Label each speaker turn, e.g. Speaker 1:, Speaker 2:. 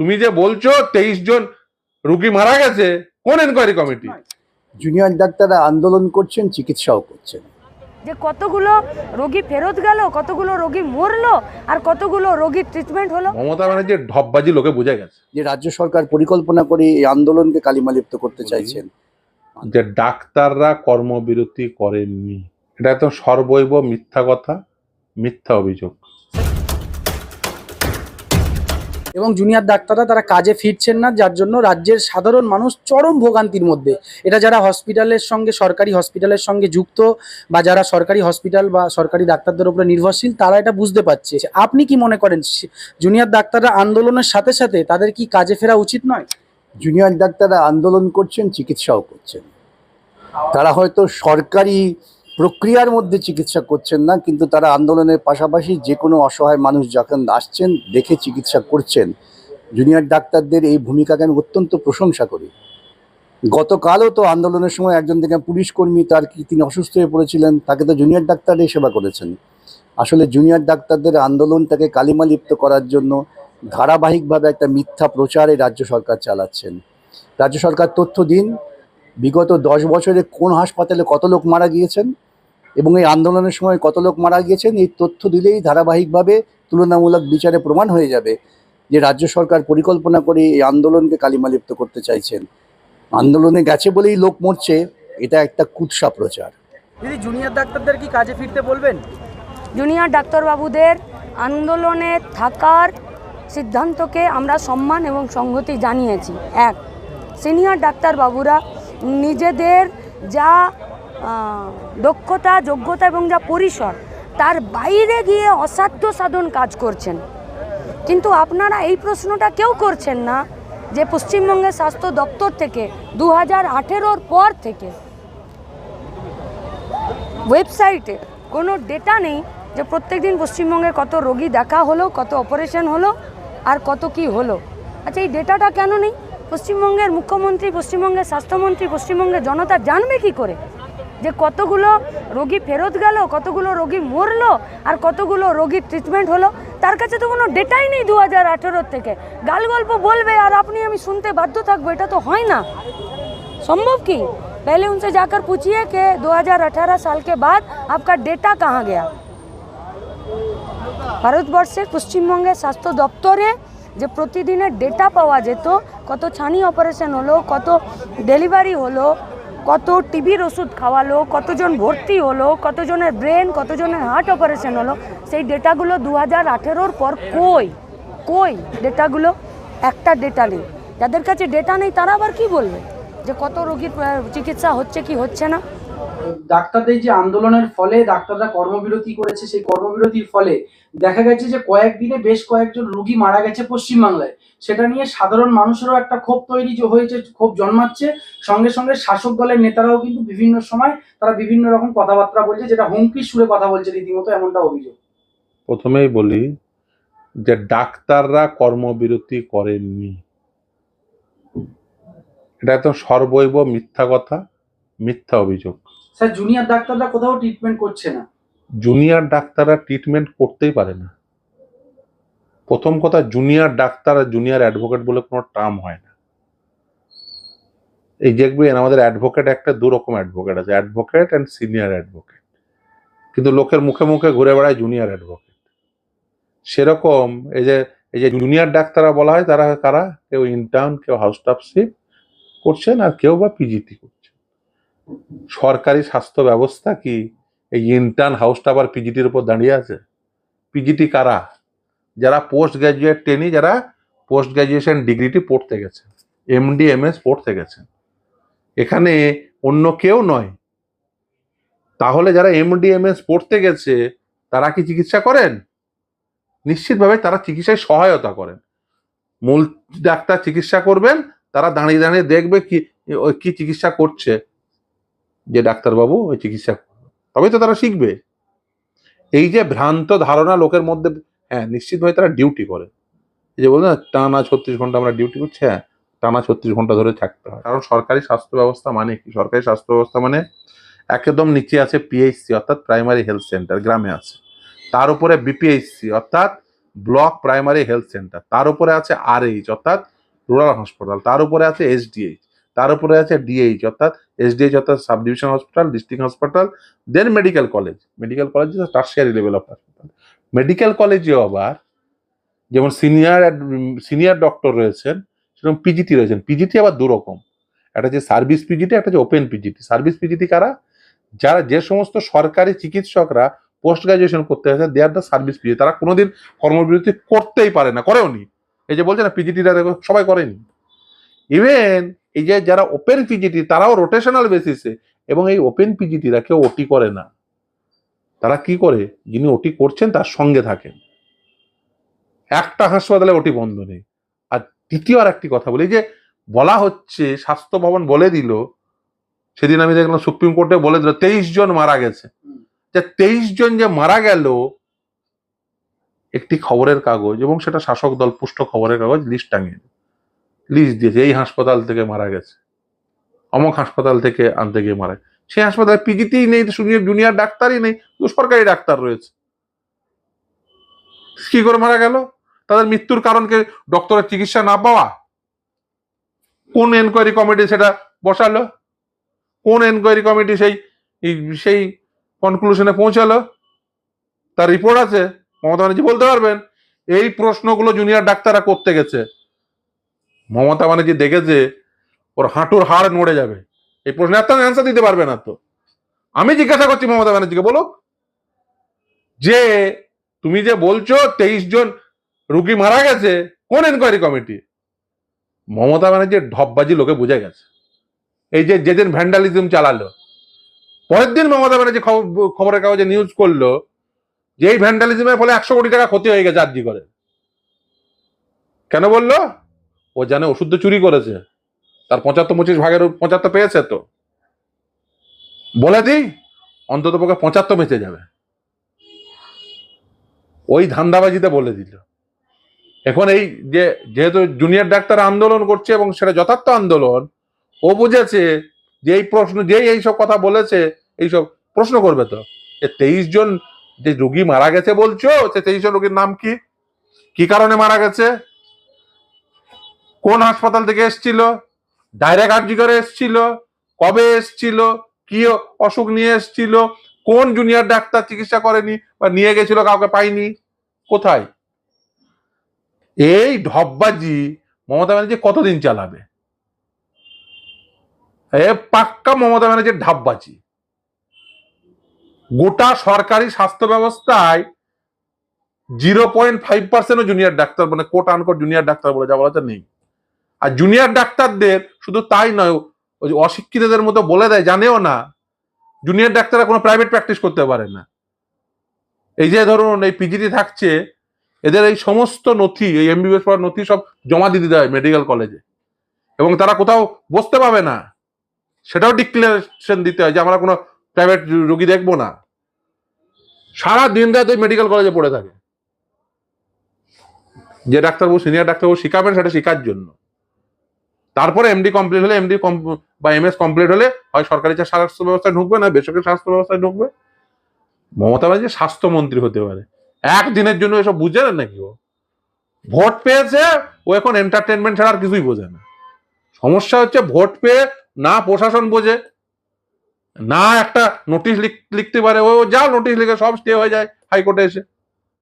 Speaker 1: তুমি যে বলছো তেইশ জন রুগী মারা গেছে কোন এনকোয়ারি কমিটি
Speaker 2: জুনিয়র ডাক্তাররা আন্দোলন করছেন চিকিৎসাও করছেন।
Speaker 3: যে কতগুলো রোগী ফেরত গেল কতগুলো রোগী মরলো আর কতগুলো রোগীর ট্রিটমেন্ট হলো?
Speaker 1: মমতা ব্যানার্জির ঢপবাজি লোকে বুঝে গেছে।
Speaker 2: যে রাজ্য সরকার পরিকল্পনা করে এই আন্দোলনকে কালিমালিপ্ত করতে চাইছেন।
Speaker 1: যে ডাক্তাররা কর্মবিরতি করেননি এটা তো সর্বৈব মিথ্যা কথা মিথ্যা অভিযোগ।
Speaker 4: এবং জুনিয়র ডাক্তাররা তারা কাজে ফিরছেন না, যার জন্য রাজ্যের সাধারণ মানুষ চরম ভোগান্তির মধ্যে। এটা যারা হসপিটালের সঙ্গে, সরকারি হসপিটালের সঙ্গে যুক্ত বা যারা সরকারি হসপিটাল বা সরকারি ডাক্তারদের উপরে নির্ভরশীল, তারা এটা বুঝতে পারছে। আপনি কি মনে করেন জুনিয়র ডাক্তাররা আন্দোলনের সাথে সাথে তাদের কি কাজে ফেরা উচিত নয়?
Speaker 2: জুনিয়র ডাক্তাররা আন্দোলন করছেন, চিকিৎসাও করছেন। তারা হয়তো সরকারি প্রক্রিয়ার মধ্যে চিকিৎসা করছেন না, কিন্তু তারা আন্দোলনের পাশাপাশি যে কোনো অসহায় মানুষ যখন আসছেন, দেখে চিকিৎসা করছেন। জুনিয়র ডাক্তারদের এই ভূমিকাকে আমি অত্যন্ত প্রশংসা করি। গতকালও তো আন্দোলনের সময় একজন থেকে পুলিশ কর্মী তার কি তিনি অসুস্থ হয়ে পড়েছিলেন, তাকে তো জুনিয়র ডাক্তাররাই সেবা করেছেন। আসলে জুনিয়র ডাক্তারদের আন্দোলনটাকে কালিমালিপ্ত করার জন্য ধারাবাহিকভাবে একটা মিথ্যা প্রচারে রাজ্য সরকার চালাচ্ছেন। রাজ্য সরকার তথ্য দিন, বিগত দশ বছরে কোন হাসপাতালে কত লোক মারা গিয়েছেন? এবং এই আন্দোলনের সময় কত লোক মারা গিয়েছেন এই তথ্য দিলেই ধারাবাহিকভাবে তুলনামূলক বিচারে প্রমাণ হয়ে যাবে যে রাজ্য সরকার পরিকল্পনা করে এই আন্দোলনকে কালিমালিপ্ত করতে চাইছেন। আন্দোলনে গেছে বলেই লোক মরছে এটা একটা কুৎসা প্রচার।
Speaker 4: দিদি জুনিয়র ডাক্তারদের কি কাজে ফিরতে বলবেন?
Speaker 3: জুনিয়র ডাক্তারবাবুদের আন্দোলনে থাকার সিদ্ধান্তকে আমরা সম্মান এবং সংহতি জানিয়েছি। এক সিনিয়র ডাক্তারবাবুরা নিজেদের যা দক্ষতা, যোগ্যতা এবং যা পরিসর, তার বাইরে গিয়ে অসাধ্য সাধন কাজ করছেন। কিন্তু আপনারা এই প্রশ্নটা কেউ করছেন না যে পশ্চিমবঙ্গের স্বাস্থ্য দপ্তর থেকে দু হাজার পর থেকে ওয়েবসাইটে কোনো ডেটা নেই যে প্রত্যেকদিন পশ্চিমবঙ্গে কত রোগী দেখা হলো, কত অপারেশন হলো আর কত কি হলো। আচ্ছা এই ডেটাটা কেন নেই? পশ্চিমবঙ্গের মুখ্যমন্ত্রী, পশ্চিমবঙ্গের স্বাস্থ্যমন্ত্রী, পশ্চিমবঙ্গের জনতা জানবে কি করে? যে কতগুলো রোগী ফেরত গেল কতগুলো রোগী মরলো আর কতগুলো রোগীর ট্রিটমেন্ট হলো তার কাছে তো কোনো ডেটাই নেই দু হাজার আঠেরোর থেকে গাল গল্প বলবে আর আপনি আমি শুনতে বাধ্য থাকবো এটা তো হয় না संभव की पहले उनसे जाकर पूछिए कि 2018 साल के बाद आपका डेटा कहाँ गया ভারতবর্ষের পশ্চিমবঙ্গের স্বাস্থ্য দপ্তরে যে প্রতিদিনের ডেটা পাওয়া যেত কত ছানি অপারেশন হলো কত ডেলিভারি হলো কত টিবির ওষুধ খাওয়ালো, কতজন ভর্তি হলো, কতজনের ব্রেন, কতজনের হার্ট অপারেশন হলো, সেই ডেটাগুলো দু হাজার আঠেরোর পর কই? কই ডেটাগুলো? একটা ডেটা নেই। যাদের কাছে ডেটা নেই, তারা আবার কি বলবে? যে কত রোগীর চিকিৎসা হচ্ছে কি হচ্ছে না?
Speaker 4: ডাক্তারদের যে আন্দোলনের ফলে, ডাক্তাররা কর্মবিরতি করেছে, সেই কর্মবিরতির ফলে দেখা গেছে যে কয়েকদিনে বেশ কয়েকজন রোগী মারা গেছে পশ্চিমবাংলায়। সেটা নিয়ে সাধারণ মানুষেরও একটা ক্ষোভ তৈরি হয়েছে ক্ষোভ জন্মাচ্ছে। সঙ্গে সঙ্গে শাসক দলের নেতারাও কিন্তু বিভিন্ন সময় তারা বিভিন্ন রকম কথাবার্তা বলছে যেটা হুমকির সুরে কথা বলছে রীতিমতো এমনটা অভিযোগ।
Speaker 1: প্রথমেই বলি যে ডাক্তাররা কর্মবিরতি করেননি। এটা একদম সর্বৈব মিথ্যা কথা মিথ্যা অভিযোগ।
Speaker 4: স্যার জুনিয়র ডাক্তাররা কোথাও ট্রিটমেন্ট করছে না।
Speaker 1: জুনিয়র ডাক্তাররা ট্রিটমেন্ট করতেই পারে না। প্রথম কথা জুনিয়র ডাক্তার আর জুনিয়র অ্যাডভোকেট বলে কোনো টার্ম হয় না। এই দেখবেন, আমাদের অ্যাডভোকেট একটা দু রকম অ্যাডভোকেট আছে অ্যাডভোকেট অ্যান্ড সিনিয়র অ্যাডভোকেট কিন্তু লোকের মুখে মুখে ঘুরে বেড়ায় জুনিয়র অ্যাডভোকেট সেরকম এই যে এই যে জুনিয়র ডাক্তাররা বলা হয়, তারা কারা? কেউ ইন্টার্ন কেউ হাউস স্টাফশিপ করছেন আর কেউ বা পিজিটি করছেন। সরকারি স্বাস্থ্য ব্যবস্থা কি এই ইন্টার্ন হাউস স্টাফ আর পিজিটির উপর দাঁড়িয়ে আছে? পিজিটি কারা? যারা পোস্ট গ্রাজুয়েট ট্রেনি যারা পোস্ট গ্রাজুয়েশন ডিগ্রিটি পড়তে গেছে এমডি এমএস পড়তে গেছেন এখানে অন্য কেউ নয়। তাহলে যারা এমডি এমএস পড়তে গেছে, তারা কি চিকিৎসা করেন? নিশ্চিতভাবে তারা চিকিৎসায় সহায়তা করেন। মূল ডাক্তার চিকিৎসা করবেন, তারা দাঁড়িয়ে দাঁড়িয়ে দেখবে কি ওই কি চিকিৎসা করছে। যে ডাক্তারবাবু ওই চিকিৎসা তবেই তো তারা শিখবে। এই যে ভ্রান্ত ধারণা লোকের মধ্যে হ্যাঁ নিশ্চিতভাবে তারা ডিউটি করে। যে বলুন না, টানা ছত্রিশ ঘণ্টা আমরা ডিউটি করছি হ্যাঁ টানা ছত্রিশ ঘণ্টা ধরে থাকতে হয়। কারণ সরকারি স্বাস্থ্য ব্যবস্থা মানে কি? সরকারি স্বাস্থ্য ব্যবস্থা মানে একদম নিচে আছে পিএইচসি অর্থাৎ প্রাইমারি হেলথ সেন্টার গ্রামে আছে। তার উপরে বিপিএইচসি অর্থাৎ ব্লক প্রাইমারি হেলথ সেন্টার তার উপরে আছে আরএইচ অর্থাৎ রুরাল হাসপাতাল তার উপরে আছে এসডিএইচ তার উপরে আছে ডিএইচ অর্থাৎ এসডিএইচ অর্থাৎ sub division hospital district hospital then medical college medical college tertiary level of hospital medical কলেজেও আবার যেমন সিনিয়র সিনিয়র ডক্টর রয়েছেন, সেরকম পিজিটি রয়েছেন। পিজিটি আবার দুরকম। একটা যে সার্ভিস পিজিটি একটা যে ওপেন পিজিটি সার্ভিস পিজিটি কারা? যারা যে সমস্ত সরকারি চিকিৎসকরা পোস্ট গ্রাজুয়েশন করতে আসে they are the service PG তারা কোনোদিন কর্মবিরতি করতেই পারে না, করেও নি। এই যে বলছে না পিজিটিরা সবাই করেনি। ইভেন এই যে যারা ওপেন পিজিটি তারাও রোটেশনাল বেসিসে এবং এই ওপেন পিজিটিরা কেউ ওটি করে না। তারা কি করে? যিনি ওটি করছেন তার সঙ্গে থাকেন। একটা হাসপাতালে ওটি বন্ধ নেই। আর দ্বিতীয় আর একটি কথা বলি যে বলা হচ্ছে, স্বাস্থ্য ভবন বলে দিল, সেদিন আমি দেখলাম সুপ্রিম কোর্টে বলে দিল, তেইশ জন মারা গেছে। যে তেইশ জন যে মারা গেল, একটি খবরের কাগজ এবং সেটা শাসক দল পুষ্ট খবরের কাগজ লিস্ট টাঙিয়ে লিস্ট দিয়েছে, এই হাসপাতাল থেকে মারা গেছে, অমক হাসপাতাল থেকে আনতে গিয়ে মারা। সেই হাসপাতালে পিজিতেই নেই জুনিয়র জুনিয়র ডাক্তারই নেই শুধু সরকারি ডাক্তার রয়েছে। কি করে মারা গেল? তাদের মৃত্যুর কারণকে ডক্টরের চিকিৎসা না পাওয়া? কোন এনকোয়ারি কমিটি সেটা বসালো? কোন এনকোয়ারি কমিটি সেই সেই কনক্লুশনে পৌঁছালো? তার রিপোর্ট আছে, মমতা ব্যানার্জি বলতে পারবেন, এই প্রশ্নগুলো জুনিয়র ডাক্তাররা করতে গেছে। মমতা ব্যানার্জি দেখেছে, ওর হাঁটুর হাড় নড়ে যাবে। এই প্রশ্নের একটা অ্যান্সার দিতে পারবে না তো। আমি জিজ্ঞাসা করছি মমতা ব্যানার্জিকে, বলো। যে তুমি যে বলছো তেইশ জন রুগী মারা গেছে, কোন এনকোয়ারি কমিটি মমতা ব্যানার্জির ঢপবাজি লোকে বুঝে গেছে। এই যে যেদিন ভ্যান্ডালিজম চালালো, পরের দিন মমতা ব্যানার্জি খবর- খবরের কাগজে নিউজ করল যে এই ভ্যান্ডালিজমের ফলে একশো কোটি টাকা ক্ষতি হয়ে গেছে আর্জি করে। কেন বলল? ও জানে ওষুধ তো চুরি করেছে। তার পঁচাত্তর পঁচিশ ভাগের পঁচাত্তর পেয়েছে তো? বলে দিই, অন্তত পক্ষে পঁচাত্তর বেঁচে যাবে। ওই ধান্দাবাজিতে বলে দিল। এখন এই যে, যেহেতু জুনিয়র ডাক্তার আন্দোলন করছে এবং সেটা যথার্থ আন্দোলন, ও বুঝেছে যে এই প্রশ্ন যেই এইসব কথা বলেছে এইসব প্রশ্ন করবে তো? যে তেইশ জন যে রুগী মারা গেছে বলছো, সে তেইশ জন রুগীর নাম কি? কি কারণে মারা গেছে? কোন হাসপাতাল থেকে এসছিল? ডাইরেক্ট আর্জি করে এসছিল, কবে এসছিল, কি অসুখ নিয়ে এসছিল, কোন জুনিয়র ডাক্তার চিকিৎসা করেনি বা নিয়ে গেছিল, কাউকে পাইনি কোথায়? এই ঢপবাজি মমতা ব্যানার্জি কতদিন চালাবে? এ পাক্কা মমতা ব্যানার্জির ঢাপবাজি। গোটা সরকারি স্বাস্থ্য ব্যবস্থায় জিরো পয়েন্ট ফাইভ পার্সেন্টও জুনিয়র ডাক্তার মানে কোট আনকোট জুনিয়র ডাক্তার বলে যা বলা নেই। আর জুনিয়র ডাক্তারদের শুধু তাই নয়, ওই অশিক্ষিতদের মতো বলে দেয়, জানেও না জুনিয়র ডাক্তাররা কোনো প্রাইভেট প্র্যাকটিস করতে পারে না। এই যে ধরুন, এই পিজিটি থাকছে, এদের এই সমস্ত নথি, এই এমবিবিএস পড়ার নথি সব জমা দিতে দেয় মেডিকেল কলেজে এবং তারা কোথাও বসতে পাবে না। সেটাও ডিক্লারেশন দিতে হয় যে, আমরা কোনো প্রাইভেট রোগী দেখব না। সারা দিন রাত ওই মেডিকেল কলেজে পড়ে থাকে। যে ডাক্তারবাবু সিনিয়র ডাক্তারবাবু শিখাবেন, সেটা শেখার জন্য। তারপরে এমডি কমপ্লিট হলে এমডি বা এম এস কমপ্লিট হলে হয় সরকারি স্বাস্থ্য ব্যবস্থায় ঢুকবে না, বেসরকারি স্বাস্থ্য ব্যবস্থায় ঢুকবে। মমতা ব্যানার্জি স্বাস্থ্যমন্ত্রী হতে পারে। একদিনের জন্য এসব বুঝে না নাকি ও? ভোট পেয়েছে, ও এখন এন্টারটেনমেন্ট ছাড়া আর কিছুই বোঝে না। সমস্যা হচ্ছে ভোট পেয়ে না প্রশাসন বোঝে, না একটা নোটিশ লিখতে পারে। ও যা নোটিশ লিখে সব স্টে হয়ে যায় হাইকোর্টে এসে।